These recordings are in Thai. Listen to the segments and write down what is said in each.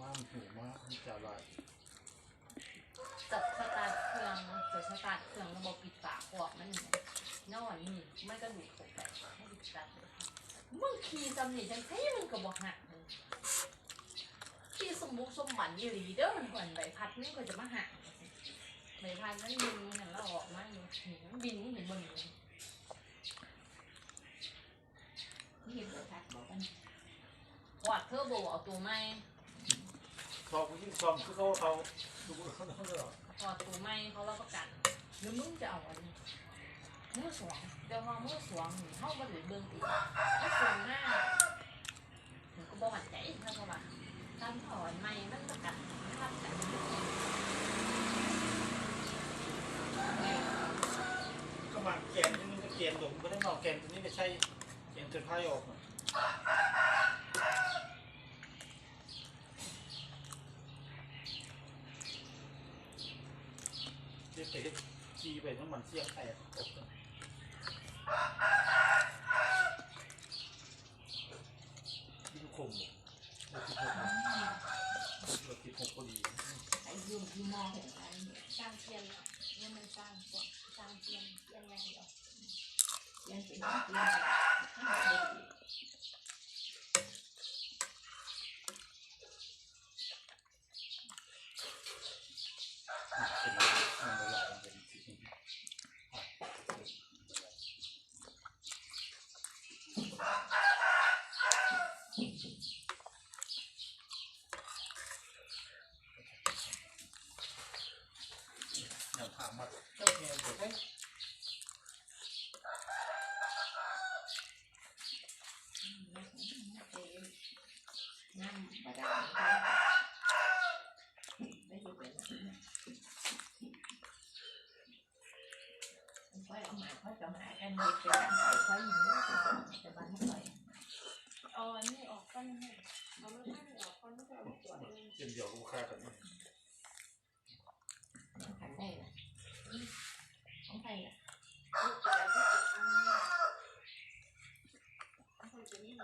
มาหูมาจะลายจับสตาร์ทเครื่องจะสตาร์ทเครื่องระบบปิดฝาขวบมันนี่น้อนนี่ไมันก็ดูดเข้าไปไม่ดูดสตาร์ทเลยค่ะมึงขี่จำหนี่จังไงมึงก็บอกหักมึงขี่สมบุกสมบันยี่หลีเด้อมันก่อนใบพัดนี่ก็จะมาหักใบพัดมันบินนั่นแล้วออกมาอยู่นี่มันบินเห็นบนนี้นี่เห็นใบพัดบอกมันวาดเทอร์โบเอาตัวไม่ ซองที่ซองคือเขาเอาดูเขาเขาเลยพอตัวไม่เขารับประกันหรือมึงจะเอาอันนี้มือสวงเดี๋ยวพอมือสวงนึ่เขามาหรือเบื้องตีถ้าสวงหน้าถึงก็บอกหันใจถ้าเขาะว่าตามถอนไม่มันประกันคาดกันก็มาแกนนี่มันก็แกนดงไม่ได้หนอกแกนตัวนี้ไม่ใช่แกนตัวท้ายออก เดี๋ยวเตะจีไปน้ำมันเสียงแตกที่งคมเรถที่คมรถที่คมพอดีไอ้ยุ่งที่มองเห็นกันสร้างเทียนเนี่ยมันสร้างสวงสร้างเทียนเทียนอย่างเดียวเทียนเป็นเทียนนั่งประดับไม่ถูก เลยนะค่อยเอาหมาค่อยจะหมากันมีเป็นหมาค่อยหนูจะบ้านไม่ค่อยเอาอันนี้ออกก้อนให้เอาไม่ให้ออกก้อนไม่เอาตัวเองเช่นเดียวกับค่ากันได้ละของใครล่ะ ลูกจะได้ที่ติดอันนี้คนจะนี่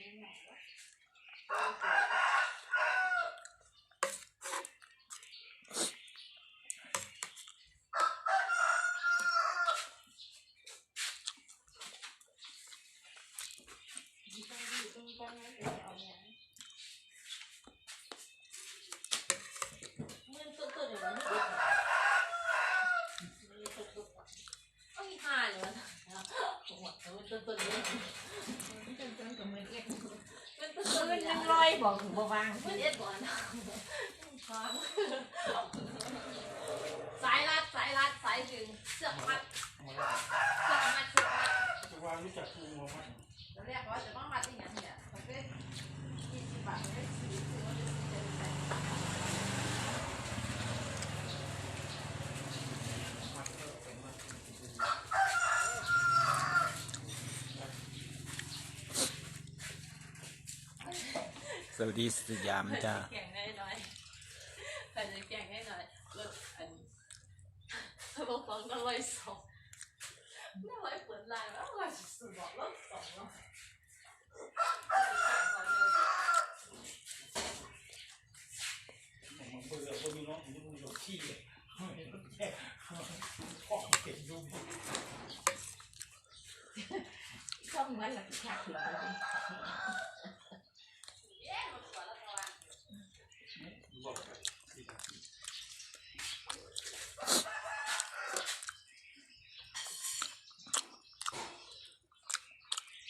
ลูกจะนี่หนอต้องอยู่ตรงกลางนะเดี๋ยวเอาเนี่ย เงินตัวตัวเดียวมันไม่ได้ตัวตัวต้องมีห้าเลยนะผมว่าเออตัวตัวเดียวมันเป็นตัวกับมือเอ็ดมันตัวตัว มัน ยั ยัง ง ล ล อ อย ย บอกถึงบ่วางมือเอ็ดก่อนฟังสายรัดสายรัดสายดึงเสือกมัดเสือกมัดเสือกมัด จะว่ารู้จักภูมิมั้ยจะเรียกว่าจะต้องมัดที่ไหนเนี่ยเขาเป็นยี่สิบบาทไม่ได้สี่สิบว่าจะสี่สิบแปด ส วัสดีสยามจ้าแข่งได้หน่อยใครจะแข่งได้หน่อยรถอันเขาบอกฟังก็ร้อยสองไม่ร้อยเปิดไลน์แล้วร้อยสุดบอกรถสองร้อยมันเบื่อคนมีน้องที่มึงอยู่ขี้เลยแค่ข้อเก็บยุ่งช่องมันหลักฉากถึงเลย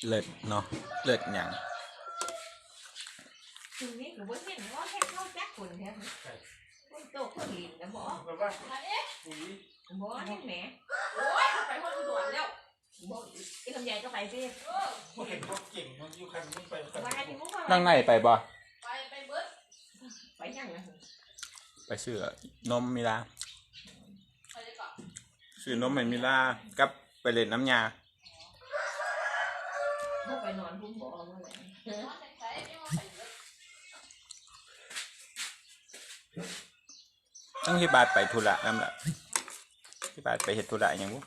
เลิศเนาะเลิศหยังทีนี้หนูว่าเห็นว่าแค่เข้าแจ็คคนเนี่ยคนโตคนหลินนะบอกแปลว่าเอ๊ะปุ๋ยบอกนี่แหมโอ้ยไปห้องด่วนแล้วบอกไอ้ลำไยก็ไปสิเขาเห็นเขาเก่งมันอยู่คันมึงไปคันว่าที่มุกนั่งในไปบ่ไปไปเบิร์ดไปยังไงไปซื้อนมมิลาไปเลยก่อนซื้อนมให้มิลากับไปเล่นน้ำยา ไปนอนพุ่งบ่อเมื่อไหร่ต้องที่บาทไปธุระนั่นแหละที่บาทไปเหตุธุระอย่างวุ้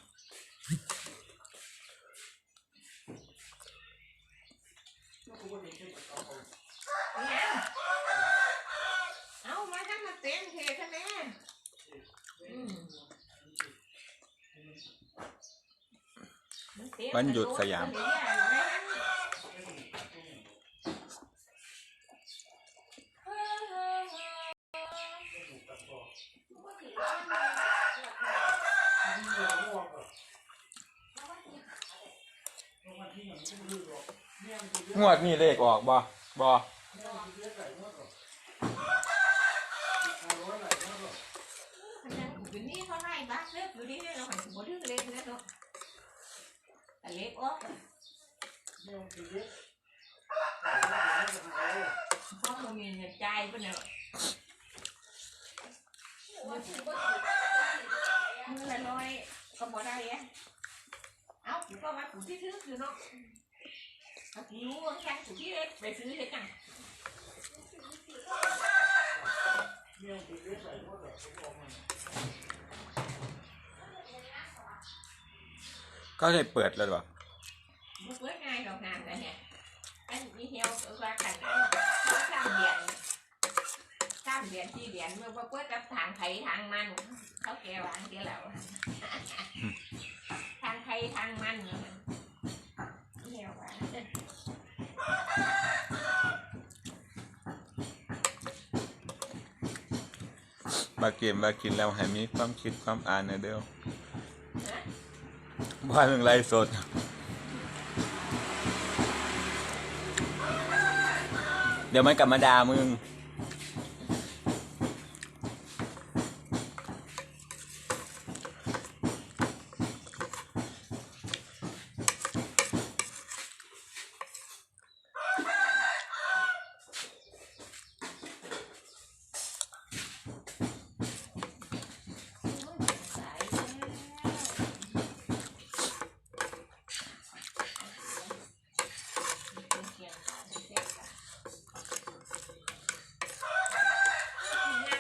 เอามาทั้มาเต็มเทคะแนนมันหยุดสยาม งวดนี่เลขออกบ่บ่อยู่นี่เขาไล่บ้าเล็กอยู่นี่เราหันหัวถึงเล็กแล้วเนาะแต่เล็กอ๋อพราะมันมีเงินใจปะเนี่ยมือละร้อยก็บ่ได้อะ เอ้าก็ว่ากูที่ซื้ออยู่เนาะถ้ากูรู้ว่าแค่กูที่เล็กไปซื้อเล็กอะก็ได้เปิดแล้วบ่มันเปิดง่ายดอกงานแต่เนี่ยอันนี้เหี่ยวว่ากันสร้างเดียนสร้างเดียนที่เดียนเมื่อว่าเปิดกับทางไทยทางมัน เขาแกวางเดียวแล้วทางไทยทางมันเหี่ยวว่ามาเกมมากินแล้วให้มีความคิดความอ่านนะเด้อบ้านเมืองไรสดเดี๋ยวมันกลับมาด่ามึง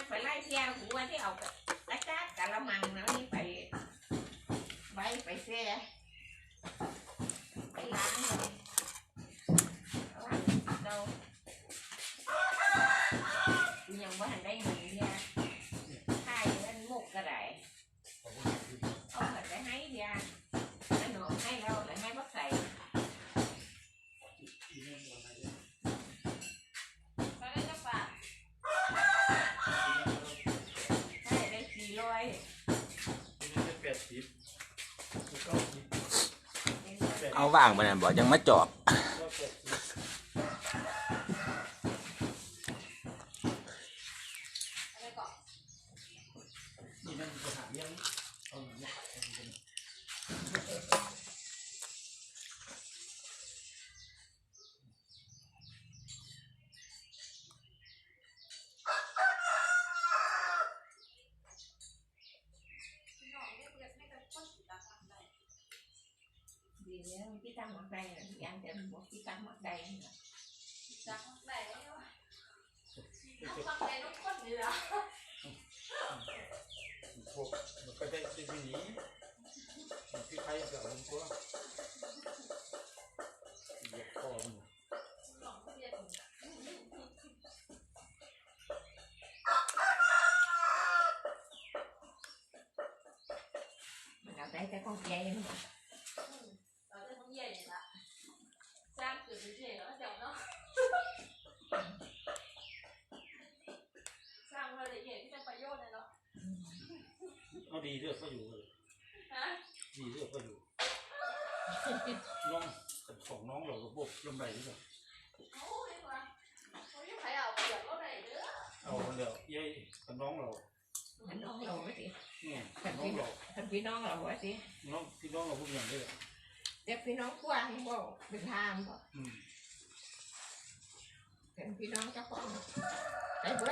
ไปไล่เที่ยวหัวที่เอากระจัดกะละมังแล้วนี่ไปไว้ไปเสียไปล้างเลยล้างเรายังว่าหันได้เงินเนี่ยให้เงินมุกก็ได้เอาเงินไปให้เดียแล้วหนูให้เราแล้วให้พักใส่ไปเลยก็ฝากให้ได้สี่ร้อย แปดสิบเก้าสิบ เอา ว่างไปนั่นบ่ยังมาจอบ ก็แปดสิบ อะไรก่อน นี่นั่นจะหาเลี้ยงเอาหนัง ดีแล้วพี่ตั้งหมักใดนะยังจะบอกพี่ตั้งหมักใดนะจักไหนวะเอาฟังใจทุก เอาดีเลือกก็อยู่เลยฮะดีเลือกก็อยู่น้องของน้องเราระบบลำไรนี่แบบโอ้ยว่ะโอ้ยใครเอาเปลือกเราไหนเด้อเอาเดี๋ยวยัยกับน้องเรามันน้องเราไว้สิเนี่ยน้องเราท่านพี่น้องเราไว้สิน้องพี่น้องเราพวกอย่างนี้เด็กพี่น้องกว้างบ่เป็นทางบ่อืมเป็นพี่น้องเจ้าของไอ้เบิ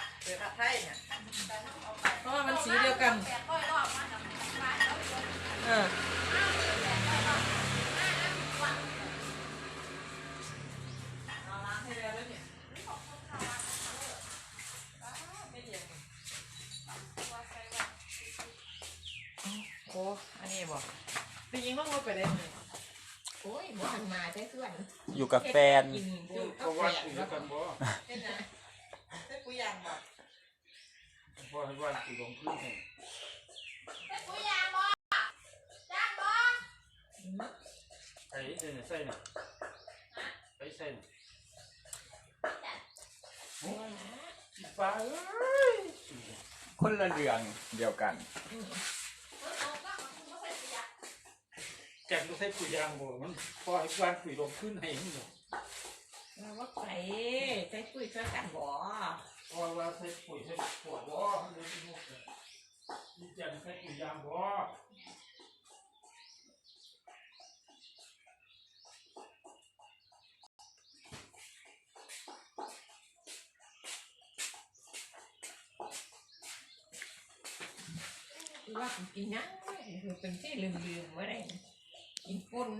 เปิดผัดไทยเนี่ยแต่ต้องเอาไปเพราะว่ามันสีเดียวกันแปดร้อยรอบมาทำมาแล้วอีกเออเอาล้างให้แล้วแล้วเนี่ยไม่เดียวโอ้อันนี้บอกไปยิงต้องรถไปได้ไหมโอ้ยบ่หันมาได้ส่วนอยู่กับแฟนกินอยู่เพราะว่าคุยกันบ่เห็นนะได้ปุยยางบอกเพราะว่าคุยลงพื้นให้กูยางบอจ้างบอไอ้เนี่ยใส่น่ะไปใส่น่ะฟ้าเอ้ยคนละเรื่องเดียวกันแกงต้องใส่ปุ๋ยยางบ่มันพอให้วานปุ๋ยลงพื้นให้มันบ่เราว่าไปใช้ปุ๋ยช่วยกันบ่ พอว่าใส่ปุ๋ยใส่ขวดบ่มันเลยมีหมดเลยมีแกงใส่ปุ๋ยยางบ่คือว่ากินนะคือเป็นที่ลืมๆเมื่อไรกินป่น